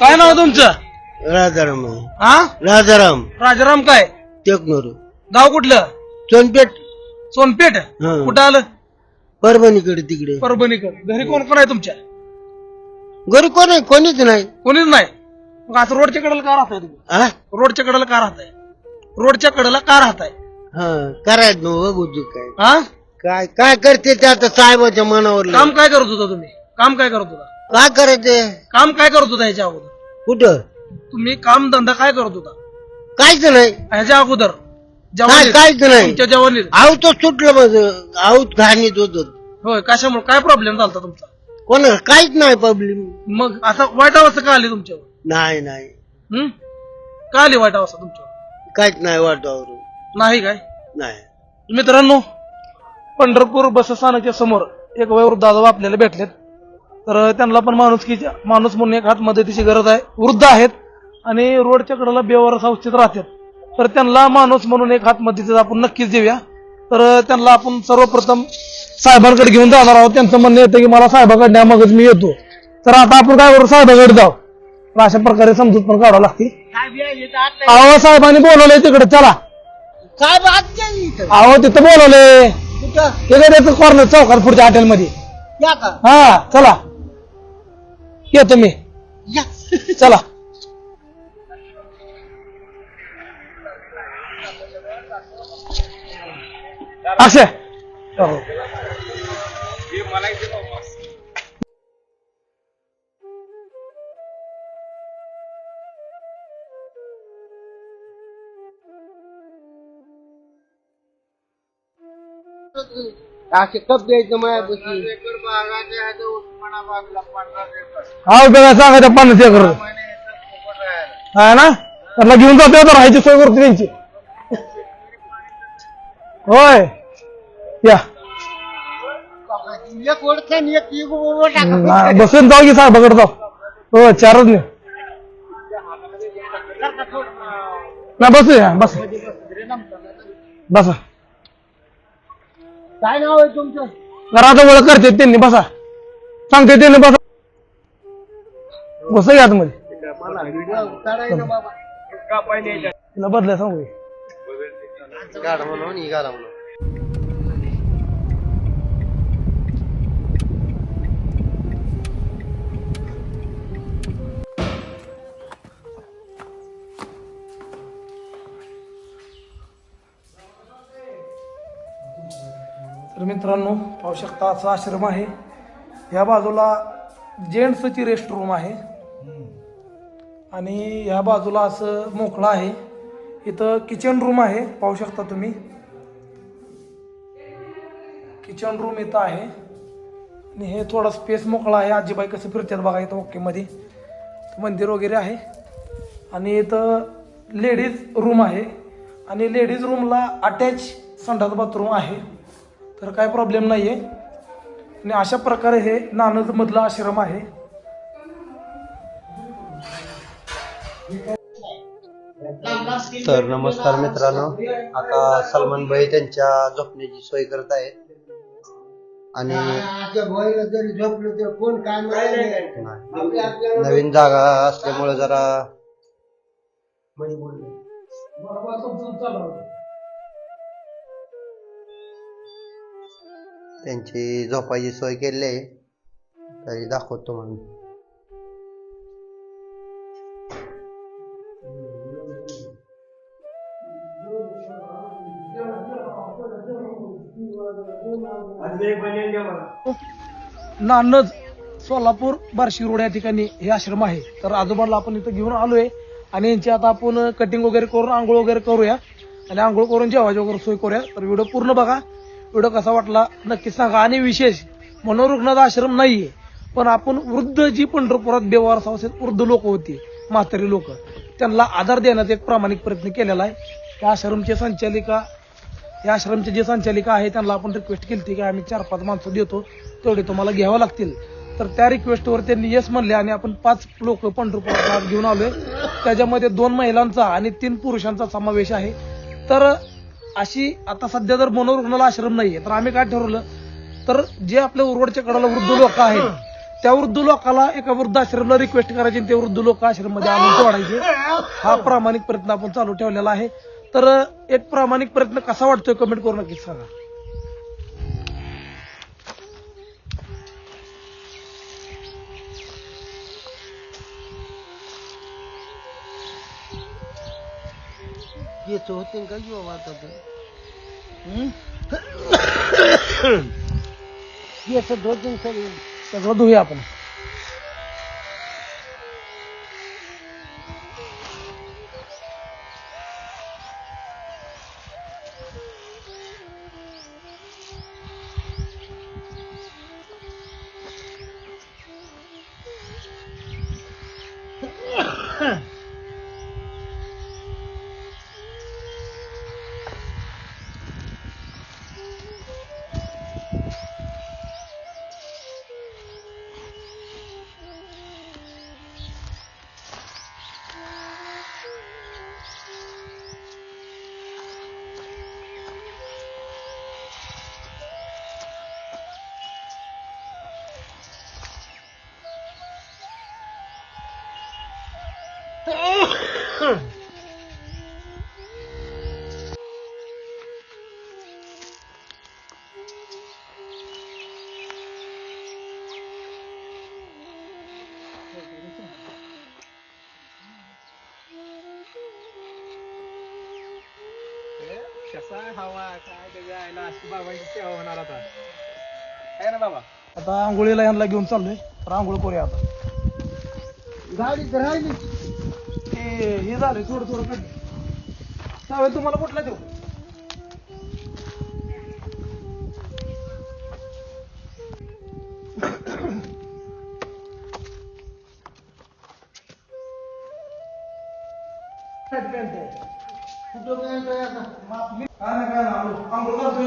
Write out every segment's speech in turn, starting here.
काय नाव तुमचं? राजाराम. हा? राजाराम. राजाराम काय? टेकनोर. गाव कुठलं? सोनपेठ. सोनपेठ? हं. कुठं आलं? परभणीकडे तिकडे. परभणीकडे. घरी कोण कोण आहे तुमच्या? घरी कोण आहे? कोणीच नाही. कोणीच नाही? मग आता रोडच्या कडेला का राहताय तुम्ही? हा रोडच्या कडेला का राहताय? रोडच्या कडेला का राहताय? हा करायचं ना बघू तू काय. हा काय काय करते ते आता साहेबाच्या मनावर काम काय करत होता तुम्ही? काम काय करत होता? काय करायचे? काम काय करत होता ह्याच्या अगोदर? कुठं? तुम्ही काम धंदा काय करत होता? काहीच नाही. ह्याच्या अगोदर? काय जवानीत काहीच नाही. तुमच्या जवानीत? आऊत सुटलं माझं. आऊत घाणीत होत होय कशामुळे? काय प्रॉब्लेम झाला तुमचा? कोण काहीच नाही प्रॉब्लेम मग आता वाईट अवस्था का आली तुमच्यावर? नाही नाही. हं? का आली वाईट अवस्था तुमच्यावर? काहीच नाही वाटावर नाही काय? नाही. मित्रांनो पंढरपूर बस स्थानकाच्या समोर एक वयोवृद्ध दादा आपल्याला भेटलेत. तर त्यांना पण माणुसकीच्या माणूस म्हणून एक हात मदतीची गरज आहे. वृद्ध आहेत आणि रोडच्या कडेला बेवारस अवस्थेत राहतात. तर त्यांना माणूस म्हणून एक हात मदतीचा आपण नक्कीच देऊया. तर त्यांना आपण सर्वप्रथम साहेबांकडे घेऊन जाणार आहोत. त्यांचं म्हणणं येतं की मला साहेबाकडे मगच मी येतो. तर आता आपण काय करू? साहेबाकडे जाऊ. तर अशा प्रकारे समजूत पण काढावं लागते अहो साहेबांनी बोलवलंय तिकडे. चला. साहेब. अहो तिथं बोलवलंय. कुठं? ते त्याचं कॉर्नर चौकात पुढच्या हॉटेलमध्ये या का? हा चला. येतो मी. या. चला. अक्षय. हो. असे कप द्यायचं मायापाशी हा बघा सांगा त्या पन्नास एकर. हा ना? त्यांना घेऊन जातो राहायची सोय करतो त्यांची. होय. या. एक ओळख आणि एक इगो बाबा टाका. ना- बसून जाऊ की साहेबाकडे जाऊ. हो चारच नाही. ना बसू या बस. बसा. काय नाव आहे तुमचं? घरात ओळख करते त्यांनी बसा. सांगते त्यांनी बसा. बस या आतमध्ये. काढायचं बाबा. तिला बदलाय सांगू. गाडा म्हणून ही गाडा म्हणून. तर मित्रांनो पाहू शकता असा आश्रम आहे. या बाजूला जेंट्सची रेस्ट रूम आहे. आणि ह्या बाजूला असं मोकळं आहे. इथं किचन रूम आहे. पाहू शकता तुम्ही. किचन रूम इथं आहे. आणि हे थोडा स्पेस मोकळा आहे. आजीबाई कसं फिरतात बघा इथं ओकेमध्ये. मंदिर वगैरे आहे. आणि इथं लेडीज रूम आहे. आणि लेडीज रूमला अटॅच संडास बाथरूम आहे. तर काय प्रॉब्लेम नाही आहे आणि अशा प्रकारे हे नानदमधलं आश्रम आहे. तर नमस्कार मित्रांनो आता सलमान भाई त्यांच्या झोपण्याची सोय करत आहेत. आणि कोण काय नवीन जागा असल्यामुळे जरा त्यांची झोपायची सोय केली आहे. तरी दाखवतो म्हणून. नानद सोलापूर बार्शी रोड या ठिकाणी हे आश्रम आहे. तर आजोबाला आपण इथं घेऊन आलोय. आणि यांची आता आपण कटिंग वगैरे करून आंघोळ वगैरे करूया. आणि आंघोळ करून जेवायची वगैरे सोय करूया. तर व्हिडिओ पूर्ण बघा. व्हिडिओ कसा वाटला? नक्की सांगा. आणि विशेष मनोरुग्णाचा आश्रम नाहीये पण आपण वृद्ध जी पंढरपुरात बेवार संस्थेत वृद्ध लोक होती म्हातारी लोक त्यांना आधार देण्याचा एक प्रामाणिक प्रयत्न केलेला आहे. त्या आश्रमचे संचालिका या आश्रमचे जे संचालिका आहे त्यांना आपण रिक्वेस्ट केली की आम्ही चार पाच माणसं देतो तेवढे तुम्हाला घ्यावं लागतील. तर त्या रिक्वेस्टवर त्यांनी येस म्हणले आणि आपण पाच लोक पंढरपुरात घेऊन आलोय. त्याच्यामध्ये दोन महिलांचा आणि तीन पुरुषांचा समावेश आहे. तर अशी आता सध्या जर मनोरुग्णाला आश्रम नाहीये तर आम्ही काय ठरवलं? तर जे आपल्या उरवडच्या कडाला वृद्ध लोक आहेत त्या वृद्ध लोकाला एका वृद्ध आश्रमला रिक्वेस्ट करायची ते वृद्ध लोक आश्रममध्ये आणून वाढायचे. हा प्रामाणिक प्रयत्न आपण चालू ठेवलेला आहे. तर एक प्रामाणिक प्रयत्न कसा वाटतोय कमेंट करून नक्कीच सांगा. केस होते का किंवा आता केस धोते सगळे सगळं धुया आपण Huh. कसा हवा? काय अशी बाबांची सेवा होणार आता. आहे ना बाबा? आता आंघोळीला यांना घेऊन चाललोय. तर आंघोळ करूया आता. गाडी तर राहिली. हे हे झालंय थोडं थोडं कमी सावेल तुम्हाला कुठला देऊ पॅन्ट आहे. कुठं गेलं आता? काय नाही काय नाही आंघोळ आंघोळ करतो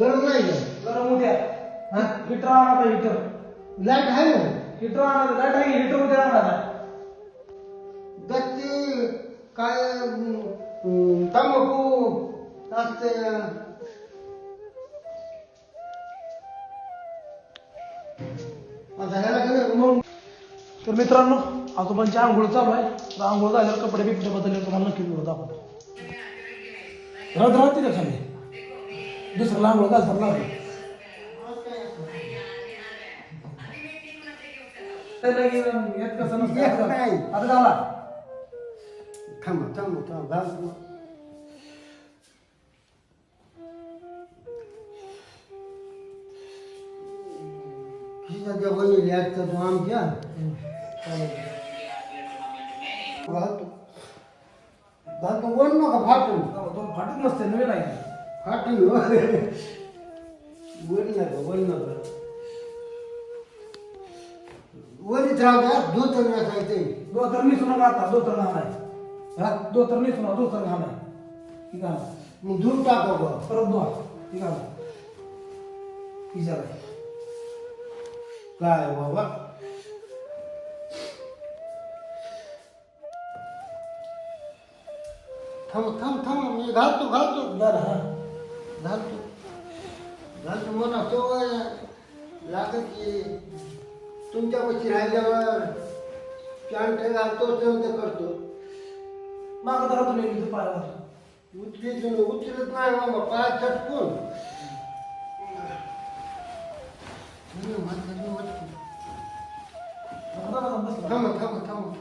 गरम नाही का? गरम उद्या हा? हिटर आणा हिटर. लाइट आहे ना? हिटर आणा लाइट आहे हिटर उद्या आणा गच्ची काय अं, तंबाखू असते आता ह्याला मग? तर मित्रांनो आजोबांची आंघोळ चालू आहे. तर आंघोळ झाल्यावर कपडे बिपडे बदलले तुम्हाला नक्की मिळत आपण राहत राहते का खाली? कसं नसतं. यात नाही. आता झाला थांबा थांबा थांबा घाल बनवली असतं तो आमच्या. घालतो घालतो वर नका फाटून. तो फाटत नसते नवीन आहे फाटून वर नका वर नका. वरीच राहू द्या दूध नसायचे दोतर निसू नका आता दोतर घालाय हा? दोतर निसू नका दोतर घालाय ठीक आहे. मग दूध टाका बा परत दोहा ठीक आहे. विचाराय काय बाबा? थांब थांब थांब मी घालतो घालतो. बरं हा. घालतो. घालतो मला सवय लागत की तुमच्या पशी राहिल्यावर पॅन्ट घालतो तेवढं करतो. मागं धरा तुम्ही मी पाय घालतो उचलीत उचलत नाही बाबा पाय चटकून. थांब थांब थांब.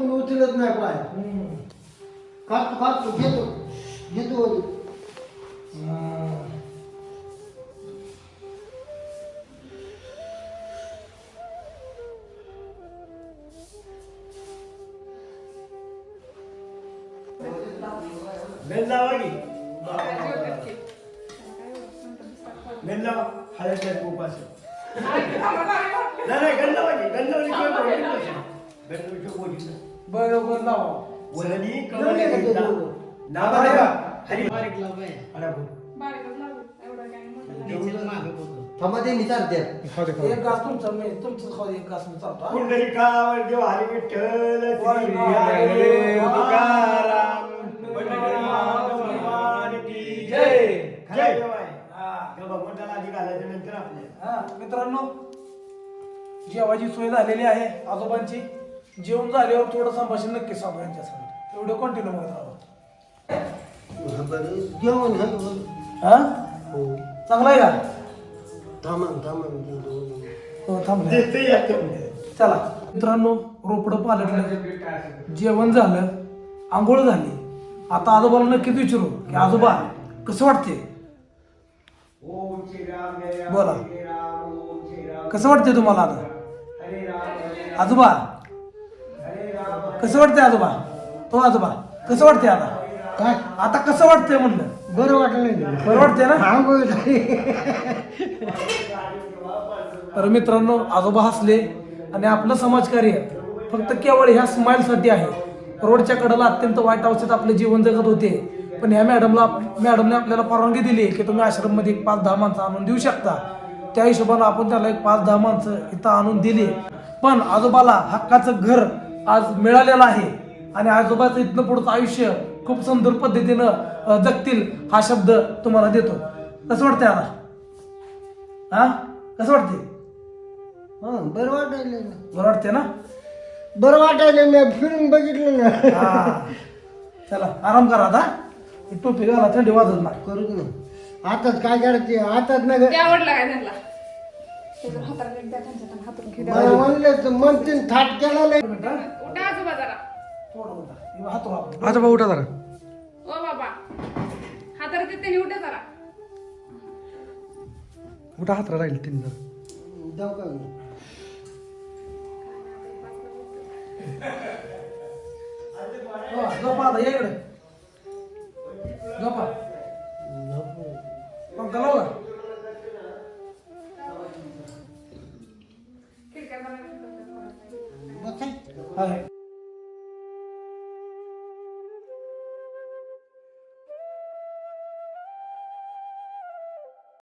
चटकून उचलत नाही पाय. काढतो काढतो घेतो. घेतो हा. बेल लावा की? बेल लावा. हळद उपास नाही नाही किंवा बोलली कशी गंध बोलली बरं बरं लावा वरणी नाही, नाही, कमल नाही. नाव हरी. बारीक लाभ आहे बोल. बारीकच लागलं एवढं दे. एक घास तुमचा मी तुमचं खाऊ दे, एक घास मी चालतो हा? पुंडलिकावर देव हरी विठ्ठल श्री हरे तुकाराम, पंढरी भगवान की जय. जय. देव आहे. हा. त्या भगवंताला आधी घालायच्या नंतर आपल्या हा, मित्रांनो जेवायची सोय झालेली आहे आजोबांची. जेवण झाल्यावर थोडं संभाषण नक्की सांगू यांच्यासमोर. व्हिडिओ कंटिन्यू करत राहा जेवण हा? हो. चांगला आहे का? थांबा थांबा हो थांबलं चला. मित्रांनो रोपडं पालटलं. जेवण झालं. आंघोळ झाली. आता आजोबाला नक्कीच विचारू की आजोबा कसं वाटते बोला. कसं वाटते तुम्हाला आता? आजोबा कसं वाटतंय आजोबा? हो आजोबा कसं वाटतंय आता? काय? आता कसं वाटतंय म्हणलं? बरं वाटलं बरं वाटतंय ना? आंघोळ झाली तर मित्रांनो आजोबा हसले आणि आपलं समाजकार्य फक्त केवळ ह्या स्माईलसाठी आहे. रोडच्या कडेला अत्यंत वाईट अवस्थेत आपले जीवन जगत होते. पण ह्या मॅडमला मॅडमने आपल्याला परवानगी दिली की तुम्ही आश्रममध्ये एक पाच दहा माणसं आणून देऊ शकता. त्या हिशोबानं आपण त्याला एक पाच दहा माणसं इथं आणून दिली. पण आजोबाला हक्काचं घर आज मिळालेलं आहे. आणि आजोबाचं इथनं पुढचं आयुष्य खूप सुंदर पद्धतीनं जगतील हा शब्द तुम्हाला देतो. कसं वाटतंय आता? हा? कसं वाटते हा बरं वाटायलं बरं वाटते ना? बरं वाटायलं मी फिरून बघितलं ना. हा. चला आराम करा आता. ही टोपी घाला थंडी वाजत नाही. करू ना आताच काय करायचे? आताच ना ते आवडला काय त्यांना. ते जर हाताला नीट द्या त्यांच्या हाताला हातून. घेऊ द्या. मला म्हणलं तर म्हणतील थाट केला नाही होता हे हात वापरून. आजोबा उठा जरा. ओ बाबा हाताला ते त्यांनी उठा जरा. उठा हात राहील तीन जरा. जाऊ का हो, झोपा आता ये इकडे.